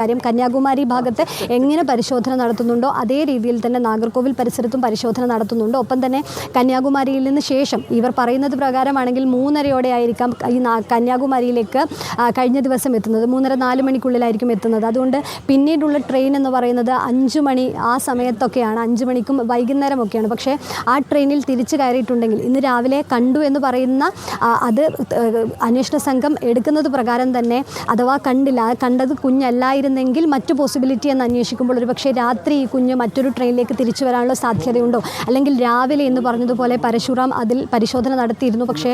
കാര്യം കന്യാകുമാരി ഭാഗത്ത് എങ്ങനെ പരിശോധന നടത്തുന്നുണ്ടോ അതേ രീതിയിൽ തന്നെ നാഗർകോവിൽ പരിസരത്തും പരിശോധന നടത്തുന്നുണ്ടോ? ഒപ്പം തന്നെ കന്യാകുമാരിയിൽ നിന്ന് ശേഷം ഇവർ പറയുന്നത് പ്രകാരമാണെങ്കിൽ മൂന്നരയോടെ ആയിരിക്കാം ഈ കന്യാകുമാരിയിലേക്ക് കഴിഞ്ഞ ദിവസം എത്തുന്നത്. മൂന്നര നാല് മണിക്കുള്ളിലായിരിക്കും എത്തുന്നത്. അതുകൊണ്ട് പിന്നീടുള്ള ട്രെയിൻ എന്ന് പറയുന്നത് അഞ്ച് മണി ആ സമയത്തൊക്കെയാണ്. അഞ്ച് മണിക്കും വൈകുന്നേരമൊക്കെയാണ്. പക്ഷേ ആ ട്രെയിനിൽ തിരിച്ചു കയറിയിട്ടുണ്ടെങ്കിൽ ഇന്ന് രാവിലെ കണ്ടു എന്ന് പറയുന്ന അത് അന്വേഷണ സംഘം എടുക്കുന്നത് പ്രകാരം തന്നെ അഥവാ കണ്ടില്ല കണ്ടത് കണ്ടത് കുഞ്ഞല്ലായിരുന്നെങ്കിൽ മറ്റു പോസിബിലിറ്റി എന്ന് അന്വേഷിക്കുമ്പോൾ ഒരു പക്ഷേ രാത്രി ഈ കുഞ്ഞ് മറ്റൊരു ട്രെയിനിലേക്ക് തിരിച്ചു വരാനുള്ള സാധ്യതയുണ്ടോ? അല്ലെങ്കിൽ രാവിലെ എന്ന് പറഞ്ഞതുപോലെ പരശുറാം അതിൽ പരിശോധന നടത്തിയിരുന്നു. പക്ഷേ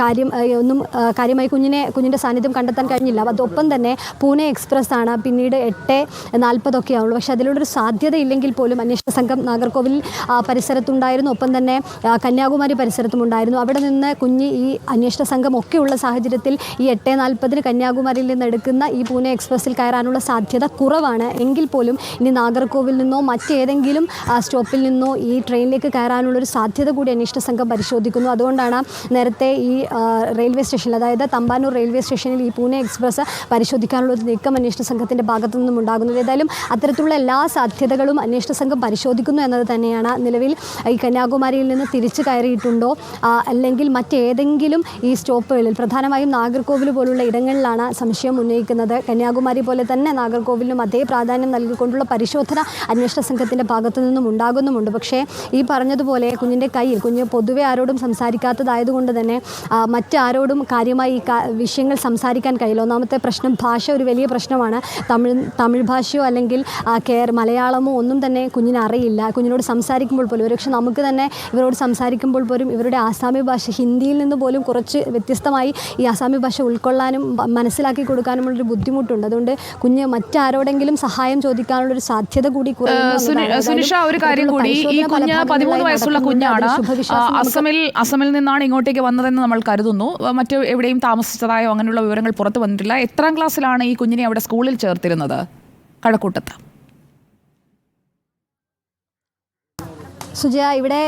കാര്യം ഒന്നും കാര്യമായി കുഞ്ഞിനെ കുഞ്ഞിന്റെ സാന്നിധ്യം കണ്ടെത്താൻ കഴിഞ്ഞില്ല. അതൊപ്പം തന്നെ പൂനെ എക്സ്പ്രസ് ആണ്. പിന്നീട് എട്ട് നാൽപ്പതൊക്കെ ആവുള്ളൂ. പക്ഷേ അതിലൂടെ സാധ്യത ഇല്ലെങ്കിൽ പോലും അന്വേഷണ സംഘം നാഗർകോവിൽ പരിസരത്തുണ്ടായിരുന്നു. ഒപ്പം തന്നെ കന്യാകുമാരി പരിസരത്തുമുണ്ടായിരുന്നു. അവിടെ നിന്ന് കുഞ്ഞ് ഈ അന്വേഷണ സംഘം ഒക്കെയുള്ള സാഹചര്യത്തിൽ ഈ എട്ട് നാൽപ്പതിന് കന്യാകുമാരിയിൽ നിന്ന് എടുക്കുന്ന ഈ പൂനെ എക്സ്പ്രസ്സിൽ കയറാനുള്ള സാധ്യത കുറവാണ്. എങ്കിൽ പോലും ഇനി നാഗർകോവിൽ നിന്നോ മറ്റേതെങ്കിലും സ്റ്റോപ്പിൽ നിന്നോ ഈ ട്രെയിനിലേക്ക് കയറാനുള്ളൊരു സാധ്യത കൂടി അന്വേഷണ സംഘം പരിശോധിക്കുന്നു. അതുകൊണ്ടാണ് നേരത്തെ ഈ റെയിൽവേ സ്റ്റേഷനിൽ അതായത് തമ്പാനൂർ റെയിൽവേ സ്റ്റേഷനിൽ ഈ പൂനെ എക്സ്പ്രസ് പരിശോധിക്കാനുള്ള ഒരു നീക്കം അന്വേഷണ സംഘത്തിന്റെ ഭാഗത്തു നിന്നും ഉണ്ടാകുന്നത്. ഏതായാലും അത്തരത്തിലുള്ള എല്ലാ സാധ്യതകളും അന്വേഷണ സംഘം പരിശോധിക്കുന്നു എന്നത് തന്നെയാണ് നിലവിൽ ഈ കന്യാകുമാരിയിൽ നിന്ന് തിരിച്ചു കയറിയിട്ടുണ്ടോ അല്ലെങ്കിൽ മറ്റേതെങ്കിലും ഈ സ്റ്റോപ്പുകളിൽ പ്രധാനമായും നാഗർകോവിൽ പോലുള്ള ഇടങ്ങളിലാണ് സംശയം ഉന്നയിക്കുന്നത്. കന്യാകുമാരി പോലെ തന്നെ നാഗർകോവിലിനും അതേ പ്രാധാന്യം നൽകിക്കൊണ്ടുള്ള പരിശോധന അന്വേഷണ സംഘത്തിന്റെ ഭാഗത്തു നിന്നും ഉണ്ടാകുന്നുമുണ്ട്. പക്ഷേ ഈ പറഞ്ഞതുപോലെ കുഞ്ഞിന്റെ കയ്യിൽ കുഞ്ഞ് പൊതുവെ ആരോടും സംസാരിക്കാത്തതായതുകൊണ്ട് തന്നെ മറ്റാരോടും കാര്യമായി ഈ വിഷയങ്ങൾ സംസാരിക്കാൻ കഴിയില്ല. ഒന്നാമത്തെ പ്രശ്നം ഭാഷ ഒരു വലിയ പ്രശ്നമാണ്. തമിഴ് തമിഴ് ഭാഷയോ അല്ലെങ്കിൽ കേർ മലയാളമോ ഒന്നും തന്നെ കുഞ്ഞിന് അറിയില്ല. കുഞ്ഞിനോട് സംസാരിക്കുമ്പോൾ പോലും ഒരുപക്ഷെ നമുക്ക് തന്നെ ഇവരോട് സംസാരിക്കുമ്പോൾ പോലും ഇവരുടെ ആസാമി ഭാഷ ഹിന്ദിയിൽ നിന്ന് പോലും കുറച്ച് വ്യത്യസ്തമായി ഈ ആസാമി ഭാഷ ഉൾക്കൊള്ളാനും മനസ്സിലാക്കി കൊടുക്കാനുമുള്ളൊരു ബുദ്ധിമുട്ടുണ്ട്. അതുകൊണ്ട് കുഞ്ഞ് മറ്റാരോടെങ്കിലും സഹായം ചോദിക്കാനുള്ള ഒരു സാധ്യത കൂടി സുനിഷ ഒരു കാര്യം കൂടി. ഈ കുഞ്ഞ് പതിമൂന്ന് വയസ്സുള്ള കുഞ്ഞാണ് അസമിൽ അസമിൽ നിന്നാണ് ഇങ്ങോട്ടേക്ക് വന്നതെന്ന് നമ്മൾ കരുതുന്നു. മറ്റു എവിടെയും താമസിച്ചതായോ അങ്ങനെയുള്ള വിവരങ്ങൾ പുറത്തു വന്നിട്ടില്ല. എത്രാം ക്ലാസ്സിലാണ് ഈ കുഞ്ഞിനെ അവിടെ സ്കൂളിൽ ചേർത്തിരുന്നത്? കഴക്കൂട്ടത്ത്. സുജയ ഇവിടെ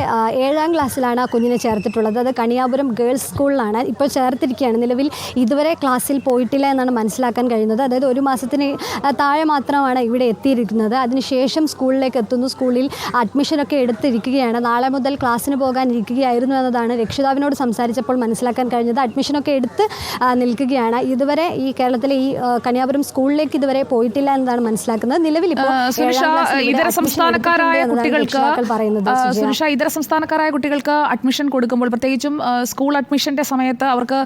ഏഴാം ക്ലാസ്സിലാണ് ആ കുഞ്ഞിനെ ചേർത്തിട്ടുള്ളത്. അത് കണിയാപുരം ഗേൾസ് സ്കൂളിലാണ്. ഇപ്പോൾ ചേർത്തിരിക്കുകയാണ്. നിലവിൽ ഇതുവരെ ക്ലാസ്സിൽ പോയിട്ടില്ല എന്നാണ് മനസ്സിലാക്കാൻ കഴിയുന്നത്. അതായത് ഒരു മാസത്തിന് താഴെ മാത്രമാണ് ഇവിടെ എത്തിയിരിക്കുന്നത്. അതിനുശേഷം സ്കൂളിലേക്ക് എത്തുന്നു. സ്കൂളിൽ അഡ്മിഷനൊക്കെ എടുത്തിരിക്കുകയാണ്. നാളെ മുതൽ ക്ലാസ്സിന് പോകാൻ ഇരിക്കുകയായിരുന്നു എന്നതാണ് രക്ഷിതാവിനോട് സംസാരിച്ചപ്പോൾ മനസ്സിലാക്കാൻ കഴിഞ്ഞത്. അഡ്മിഷനൊക്കെ എടുത്ത് നിൽക്കുകയാണ്. ഇതുവരെ ഈ കേരളത്തിലെ ഈ കന്യാപുരം കണിയാപുരം സ്കൂളിലേക്ക് ഇതുവരെ പോയിട്ടില്ല എന്നതാണ് മനസ്സിലാക്കുന്നത്. നിലവിൽ ഇപ്പോൾ ഇതര സംസ്ഥാനക്കാരായ കുട്ടികൾക്ക് പറയുന്നത്. സുനിഷ ഇതര സംസ്ഥാനക്കാരായ കുട്ടികൾക്ക് അഡ്മിഷൻ കൊടുക്കുമ്പോൾ പ്രത്യേകിച്ചും സ്കൂൾ അഡ്മിഷന്റെ സമയത്ത് അവർക്ക്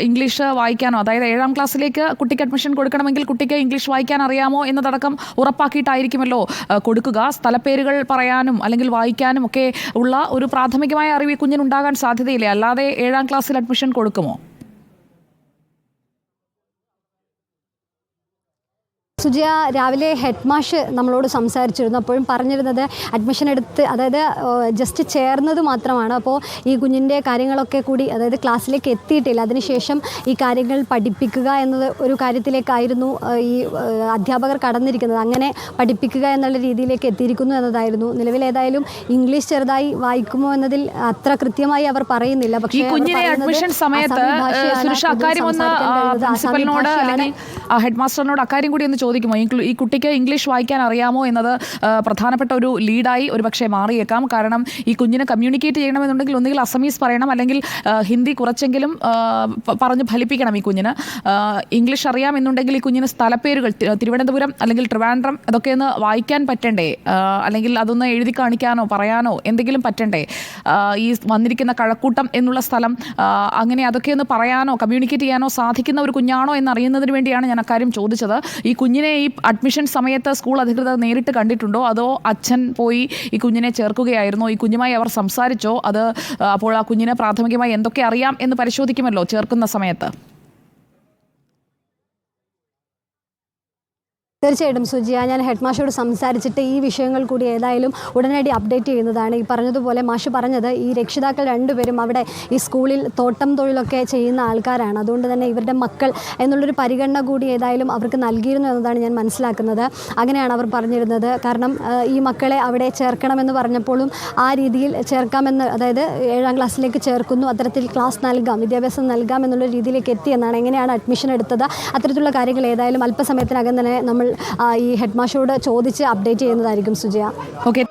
ഇംഗ്ലീഷ് വായിക്കാനോ അതായത് ഏഴാം ക്ലാസ്സിലേക്ക് കുട്ടിക്ക് അഡ്മിഷൻ കൊടുക്കണമെങ്കിൽ കുട്ടിക്ക് ഇംഗ്ലീഷ് വായിക്കാൻ അറിയാമോ എന്നതടക്കം ഉറപ്പാക്കിയിട്ടായിരിക്കുമല്ലോ കൊടുക്കുക. സ്ഥലപ്പേരുകൾ പറയാനും അല്ലെങ്കിൽ വായിക്കാനും ഒക്കെ ഉള്ള ഒരു പ്രാഥമികമായ അറിവ് കുഞ്ഞിനുണ്ടാകാൻ സാധ്യതയില്ലേ? അല്ലാതെ ഏഴാം ക്ലാസ്സിൽ അഡ്മിഷൻ കൊടുക്കുമോ? സുജയ രാവിലെ ഹെഡ് മാഷ് നമ്മളോട് സംസാരിച്ചിരുന്നു അപ്പോഴും പറഞ്ഞിരുന്നത് അഡ്മിഷൻ എടുത്ത് അതായത് ജസ്റ്റ് ചേർന്നത് മാത്രമാണ്. അപ്പോൾ ഈ കുഞ്ഞിന്റെ കാര്യങ്ങളൊക്കെ കൂടി അതായത് ക്ലാസ്സിലേക്ക് എത്തിയിട്ടില്ല. അതിനുശേഷം ഈ കാര്യങ്ങൾ പഠിപ്പിക്കുക എന്നത് ഒരു കാര്യത്തിലേക്കായിരുന്നു ഈ അധ്യാപകർ കടന്നിരിക്കുന്നത്. അങ്ങനെ പഠിപ്പിക്കുക എന്നുള്ള രീതിയിലേക്ക് എത്തിയിരിക്കുന്നു എന്നതായിരുന്നു. നിലവിൽ ഏതായാലും ഇംഗ്ലീഷ് ചെറുതായി വായിക്കുമോ എന്നതിൽ അത്ര കൃത്യമായി അവർ പറയുന്നില്ല. പക്ഷേ അഡ്മിഷൻ സമയത്ത് അക്കാര്യം ഒന്ന് ഹെഡ് മാസ്റ്ററിനോട് അക്കാര്യം കൂടി ഒന്ന് ചോദിക്കുമോ? ഈ കുട്ടിക്ക് ഇംഗ്ലീഷ് വായിക്കാൻ അറിയാമോ എന്നത് പ്രധാനപ്പെട്ട ഒരു ലീഡായി ഒരു പക്ഷേ മാറിയേക്കാം. കാരണം ഈ കുഞ്ഞിനെ കമ്മ്യൂണിക്കേറ്റ് ചെയ്യണമെന്നുണ്ടെങ്കിൽ ഒന്നുകിൽ അസമീസ് പറയണം അല്ലെങ്കിൽ ഹിന്ദി കുറച്ചെങ്കിലും പറഞ്ഞ് ഫലിപ്പിക്കണം ഈ കുഞ്ഞിന്. ഇംഗ്ലീഷ് അറിയാമെന്നുണ്ടെങ്കിൽ ഈ കുഞ്ഞിന് സ്ഥലപ്പേരുകൾ തിരുവനന്തപുരം അല്ലെങ്കിൽ ട്രിവാൻഡ്രം അതൊക്കെ ഒന്ന് വായിക്കാൻ പറ്റണ്ടേ? അല്ലെങ്കിൽ അതൊന്ന് എഴുതി കാണിക്കാനോ പറയാനോ എന്തെങ്കിലും പറ്റണ്ടേ? ഈ വന്നിരിക്കുന്ന കഴക്കൂട്ടം എന്നുള്ള സ്ഥലം അങ്ങനെ അതൊക്കെ ഒന്ന് പറയാനോ കമ്മ്യൂണിക്കേറ്റ് ചെയ്യാനോ സാധിക്കുന്ന ഒരു കുഞ്ഞാണോ എന്നറിയുന്നതിന് വേണ്ടിയാണ് ഞാൻ അക്കാര്യം ചോദിച്ചത്. ഈ കുഞ്ഞിനെ ഈ അഡ്മിഷൻ സമയത്ത് സ്കൂൾ അധികൃതർ നേരിട്ട് കണ്ടിട്ടുണ്ടോ? അതോ അച്ഛൻ പോയി ഈ കുഞ്ഞിനെ ചേർക്കുകയായിരുന്നോ? ഈ കുഞ്ഞുമായി അവർ സംസാരിച്ചോ? അത് അപ്പോൾ ആ കുഞ്ഞിനെ പ്രാഥമികമായി എന്തൊക്കെ അറിയാം എന്ന് പരിശോധിക്കുമല്ലോ ചേർക്കുന്ന സമയത്ത്? തീർച്ചയായിട്ടും സുജിയ ഞാൻ ഹെഡ് മാഷോട് സംസാരിച്ചിട്ട് ഈ വിഷയങ്ങൾ കൂടി ഏതായാലും ഉടനടി അപ്ഡേറ്റ് ചെയ്യുന്നതാണ്. ഈ പറഞ്ഞതുപോലെ മാഷ് പറഞ്ഞത് ഈ രക്ഷിതാക്കൾ രണ്ടുപേരും അവിടെ ഈ സ്കൂളിൽ തോട്ടം തൊഴിലൊക്കെ ചെയ്യുന്ന ആൾക്കാരാണ്. അതുകൊണ്ട് തന്നെ ഇവരുടെ മക്കൾ എന്നുള്ളൊരു പരിഗണന കൂടി ഏതായാലും അവർക്ക് നൽകിയിരുന്നു എന്നതാണ് ഞാൻ മനസ്സിലാക്കുന്നത്. അങ്ങനെയാണ് അവർ പറഞ്ഞിരുന്നത്. കാരണം ഈ മക്കളെ അവിടെ ചേർക്കണമെന്ന് പറഞ്ഞപ്പോഴും ആ രീതിയിൽ ചേർക്കാമെന്ന് അതായത് ഏഴാം ക്ലാസ്സിലേക്ക് ചേർക്കുന്നു അത്തരത്തിൽ ക്ലാസ് നൽകാം വിദ്യാഭ്യാസം നൽകാം എന്നുള്ള രീതിയിലേക്ക് എത്തിയെന്നാണ് എങ്ങനെയാണ് അഡ്മിഷൻ എടുത്തത്. അത്തരത്തിലുള്ള കാര്യങ്ങൾ ഏതായാലും അല്പസമയത്തിനകം തന്നെ നമ്മൾ ഈ ഹെഡ് മാസ്റ്ററോട് ചോദിച്ച് അപ്ഡേറ്റ് ചെയ്യുന്നതായിരിക്കും സുജയ. ഓക്കെ.